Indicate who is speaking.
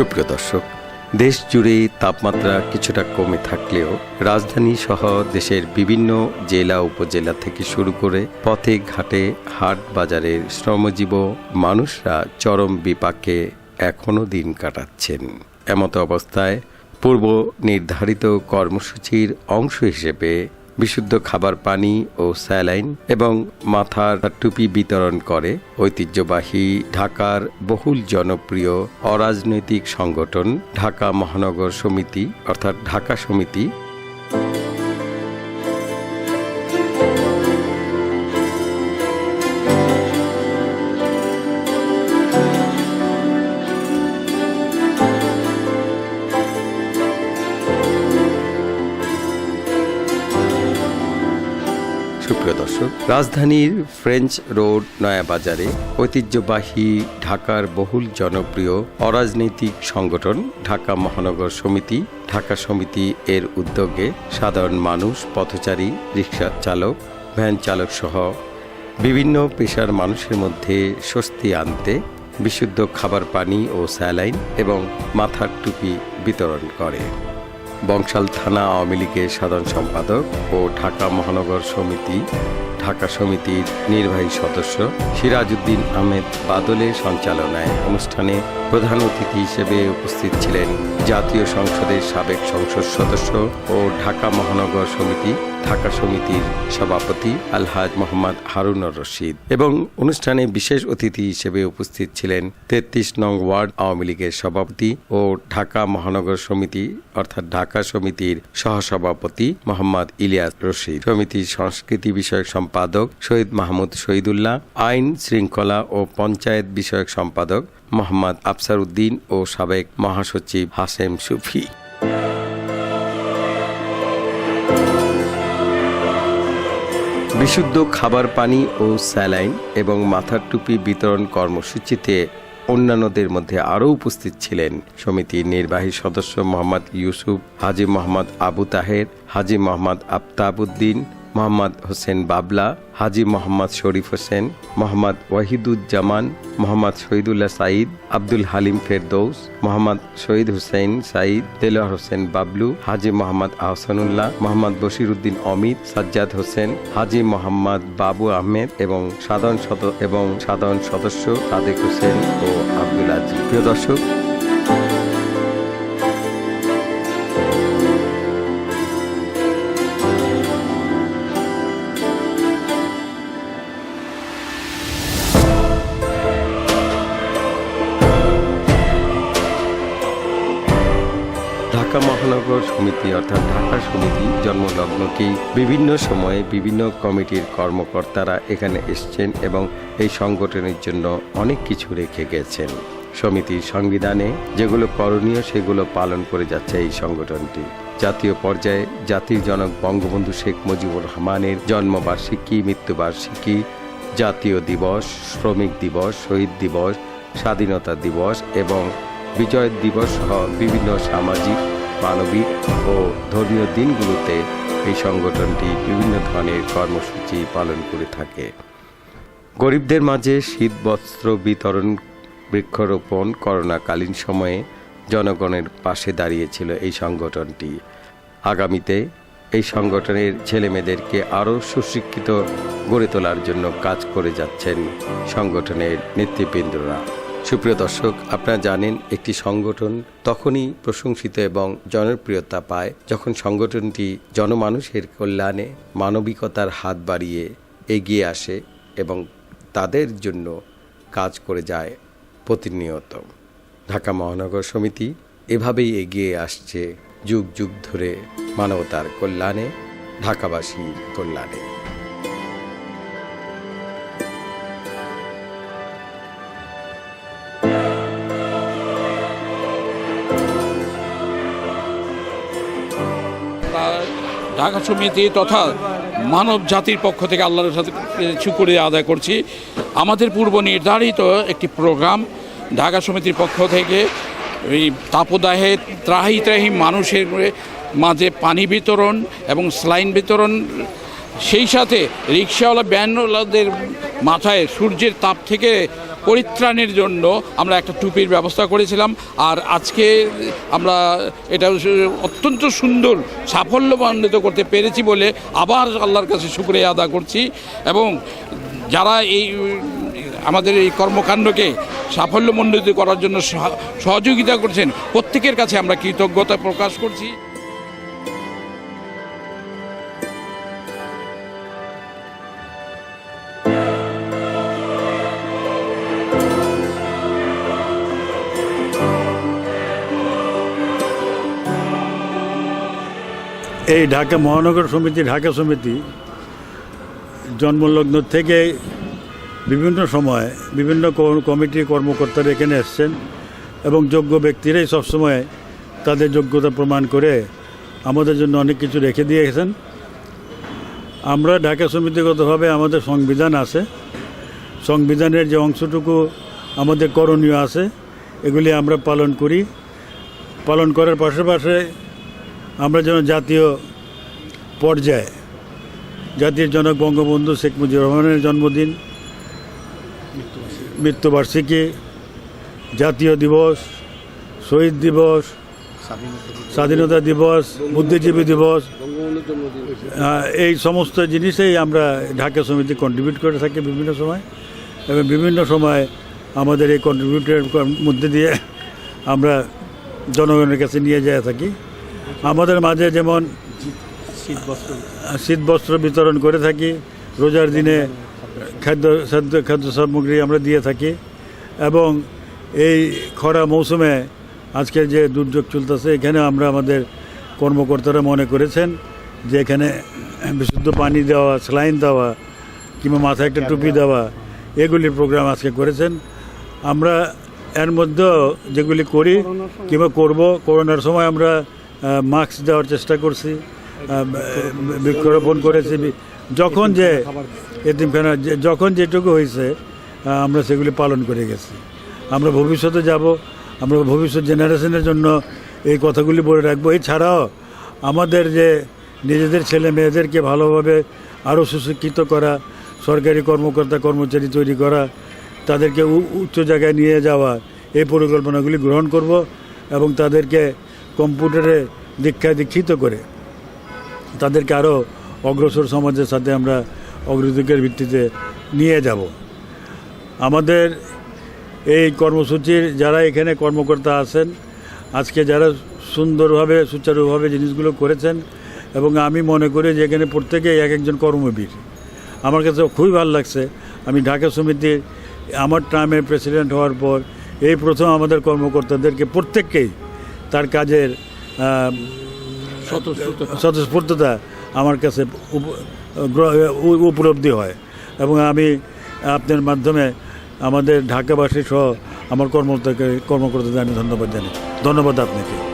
Speaker 1: সুপ্রিয় দর্শক দেশ জুড়ে তাপমাত্রা কিছুটা কমে থাকলেও রাজধানী সহ দেশের বিভিন্ন জেলা উপজেলা থেকে শুরু করে পথে ঘাটে হাট বাজারের শ্রমজীব মানুষরা চরম বিপাকে এখনও দিন কাটাচ্ছেন এমতো অবস্থায় পূর্ব নির্ধারিত কর্মসূচির অংশ হিসেবে বিশুদ্ধ খাবার পানি ও স্যালাইন এবং মাথার টুপি বিতরণ করে ঐতিহ্যবাহী ঢাকার বহুল জনপ্রিয় অরাজনৈতিক সংগঠন ঢাকা মহানগর সমিতি অর্থাৎ ঢাকা সমিতি রাজধানীর ফ্রেঞ্চ রোড নয়াবাজারে ঐতিহ্যবাহী ঢাকার বহুল জনপ্রিয় অরাজনৈতিক সংগঠন ঢাকা মহানগর সমিতি ঢাকা সমিতি এর উদ্যোগে সাধারণ মানুষ পথচারী রিক্সা চালক ভ্যান চালক সহ বিভিন্ন পেশার মানুষের মধ্যে স্বস্তি আনতে বিশুদ্ধ খাবার পানি ও স্যালাইন এবং মাথার টুপি বিতরণ করে বংশাল থানা আওয়ামী লীগের সাধারণ সম্পাদক ও ঢাকা মহানগর সমিতি ঢাকা সমিতির নির্বাহী সদস্য সিরাজউদ্দিন আহমেদ বাদলের সঞ্চালনায় অনুষ্ঠানে প্রধান অতিথি হিসেবে উপস্থিত ছিলেন জাতীয় সংসদের সাবেক সংসদ সদস্য ও ঢাকা মহানগর সমিতি ঢাকা সমিতির সভাপতি আলহাজ মোহাম্মদ হারুনর রশিদ এবং অনুষ্ঠানে বিশেষ অতিথি হিসেবে উপস্থিত ছিলেন তেত্রিশ নং ওয়ার্ড আওয়ামী লীগের সভাপতি ও ঢাকা মহানগর সমিতি অর্থাৎ ঢাকা সমিতির সহসভাপতি মোহাম্মদ ইলিয়াস রশিদ সমিতির সংস্কৃতি বিষয়ক সম্পাদক শহীদ মাহমুদ শহীদুল্লাহ আইন শৃঙ্খলা ও পঞ্চায়েত বিষয়ক সম্পাদক মোহাম্মদ আফসার উদ্দিন ও সাবেক মহাসচিব হাসেম সুফি বিশুদ্ধ খাবার পানি ও স্যালাইন এবং মাথার টুপি বিতরণ কর্মসূচিতে অন্যান্যদের মধ্যে আরও উপস্থিত ছিলেন সমিতির নির্বাহী সদস্য মোহাম্মদ ইউসুফ হাজি মোহাম্মদ আবু তাহের হাজি মোহাম্মদ আফতাবুদ্দিন মোহাম্মদ হোসেন বাবলা হাজি মোহাম্মদ শরীফ হোসেন মোহাম্মদ ওয়াহিদুজ্জামান মোহাম্মদ শহীদুল্লাহ সাঈদ আব্দুল হালিম ফেরদৌস মোহাম্মদ শহীদ হুসেন সাঈদ দেলোয়ার হোসেন বাবলু হাজি মোহাম্মদ আহসানুল্লাহ মোহাম্মদ বশিরুদ্দিন অমিত সাজ্জাদ হোসেন হাজি মোহাম্মদ বাবু আহমেদ এবং সাধারণ সদ এবং সাধারণ সদস্য সাদেক হোসেন ও আব্দুল আজিজ প্রিয় দর্শক জাদুঘর সমিতি অর্থাৎ ঢাকা সমিতি জন্মলগ্নকেই বিভিন্ন সময়ে বিভিন্ন কমিটির কর্মকর্তারা এখানে এসছেন এবং এই সংগঠনের জন্য অনেক কিছু রেখে গেছেন সমিতির সংবিধানে যেগুলো করণীয় সেগুলো পালন করে যাচ্ছে এই সংগঠনটি জাতীয় পর্যায়ে জাতির জনক বঙ্গবন্ধু শেখ মুজিবুর রহমানের জন্মবার্ষিকী মৃত্যুবার্ষিকী জাতীয় দিবস শ্রমিক দিবস শহীদ দিবস স্বাধীনতা দিবস এবং বিজয় দিবস সহ বিভিন্ন সামাজিক মানবিক ও ধর্মীয় দিনগুলোতে এই সংগঠনটি বিভিন্ন ধরনের কর্মসূচি পালন করে থাকে গরিবদের মাঝে শীত বস্ত্র বিতরণ বৃক্ষরোপণ করোনাকালীন সময়ে জনগণের পাশে দাঁড়িয়েছিল এই সংগঠনটি আগামীতে এই সংগঠনের ছেলেমেয়েদেরকে আরও সুশিক্ষিত গড়ে তোলার জন্য কাজ করে যাচ্ছেন সংগঠনের নেতৃবৃন্দরা সুপ্রিয় দর্শক আপনারা জানেন একটি সংগঠন তখনই প্রশংসিত এবং জনপ্রিয়তা পায় যখন সংগঠনটি জনমানুষের কল্যাণে মানবিকতার হাত বাড়িয়ে এগিয়ে আসে এবং তাদের জন্য কাজ করে যায় প্রতিনিয়ত ঢাকা মহানগর সমিতি এভাবেই এগিয়ে আসছে যুগ যুগ ধরে মানবতার কল্যাণে ঢাকাবাসীর কল্যাণে
Speaker 2: ঢাকা সমিতি তথা মানব জাতির পক্ষ থেকে আল্লাহর সাথে শুকুরে আদায় করছি আমাদের পূর্ব নির্ধারিত একটি প্রোগ্রাম ঢাকা সমিতির পক্ষ থেকে এই তাপদাহে ত্রাহি ত্রাহি মানুষের মাঝে পানি বিতরণ এবং স্লাইন বিতরণ সেই সাথে রিক্সাওয়ালা ব্যানওয়ালাদের মাথায় সূর্যের তাপ থেকে পরিত্রাণের জন্য আমরা একটা টুপির ব্যবস্থা করেছিলাম আর আজকে আমরা এটা অত্যন্ত সুন্দর সাফল্যমান্বিত করতে পেরেছি বলে আবার আল্লাহর কাছে শুক্রিয়া আদা করছি এবং যারা এই আমাদের এই কর্মকাণ্ডকে সাফল্যমণ্ডিত করার জন্য সহযোগিতা করছেন প্রত্যেকের কাছে আমরা কৃতজ্ঞতা প্রকাশ করছি
Speaker 3: এই ঢাকা মহানগর সমিতি ঢাকা সমিতি জন্মলগ্ন থেকে বিভিন্ন সময়ে বিভিন্ন কমিটির কর্মকর্তারা এখানে এসছেন এবং যোগ্য ব্যক্তিরাই সবসময় তাদের যোগ্যতা প্রমাণ করে আমাদের জন্য অনেক কিছু রেখে দিয়ে গেছেন আমরা ঢাকা সমিতিগতভাবে আমাদের সংবিধান আছে সংবিধানের যে অংশটুকু আমাদের করণীয় আছে এগুলি আমরা পালন করি পালন করার পাশাপাশি আমরা যেন জাতীয় পর্যায়ে জাতির জনক বঙ্গবন্ধু শেখ মুজিবুর রহমানের জন্মদিন মৃত্যুবার্ষিকী জাতীয় দিবস শহীদ দিবস স্বাধীনতা দিবস বুদ্ধিজীবী দিবস এই সমস্ত জিনিসেই আমরা ঢাকা সমিতি কন্ট্রিবিউট করে থাকি বিভিন্ন সময় এবং বিভিন্ন সময় আমাদের এই কন্ট্রিবিউটের মধ্যে দিয়ে আমরা জনগণের কাছে নিয়ে যায় থাকি আমাদের মাঝে যেমন শীত বস্ত্র বিতরণ করে থাকি রোজার দিনে খাদ্য খাদ্য খাদ্য সামগ্রী আমরা দিয়ে থাকি এবং এই খরা মৌসুমে আজকের যে দুর্যোগ চলতেছে এখানে আমরা আমাদের কর্মকর্তারা মনে করেছেন যে এখানে বিশুদ্ধ পানি দেওয়া স্যালাইন দেওয়া কিংবা মাথায় একটা টুপি দেওয়া এগুলির প্রোগ্রাম আজকে করেছেন আমরা এর মধ্যেও যেগুলি করি কিংবা করব করোনার সময় আমরা মাস্ক দেওয়ার চেষ্টা করছি বৃক্ষরোপণ করেছি যখন যে এতিমখানা যখন যেটুকু হয়েছে আমরা সেগুলি পালন করে গেছি আমরা ভবিষ্যতে যাব আমরা ভবিষ্যৎ জেনারেশনের জন্য এই কথাগুলি বলে রাখবো এছাড়াও আমাদের যে নিজেদের ছেলে মেয়েদেরকে ভালোভাবে আরও সুশিক্ষিত করা সরকারি কর্মকর্তা কর্মচারী তৈরি করা তাদেরকে উচ্চ জায়গায় নিয়ে যাওয়া এই পরিকল্পনাগুলি গ্রহণ করব এবং তাদেরকে কম্পিউটারে দীক্ষা দীক্ষিত করে তাদেরকে আরও অগ্রসর সমাজের সাথে আমরা অগ্রদিকের ভিত্তিতে নিয়ে যাব আমাদের এই কর্মসূচির যারা এখানে কর্মকর্তা আছেন আজকে যারা সুন্দরভাবে সুচারুভাবে জিনিসগুলো করেছেন এবং আমি মনে করি যে এখানে প্রত্যেকেই এক একজন কর্মবীর আমার কাছে খুবই ভালো লাগছে আমি ঢাকা সমিতির আমার ট্রামের প্রেসিডেন্ট হওয়ার পর এই প্রথম আমাদের কর্মকর্তাদেরকে প্রত্যেককেই তার কাজের স্বতঃস্ফূর্ততা আমার কাছে উপলব্ধি হয় এবং আমি আপনার মাধ্যমে আমাদের ঢাকাবাসী সহ আমার কর্মকর্তাকে কর্মকর্তাদের আমি ধন্যবাদ জানি ধন্যবাদ আপনাকে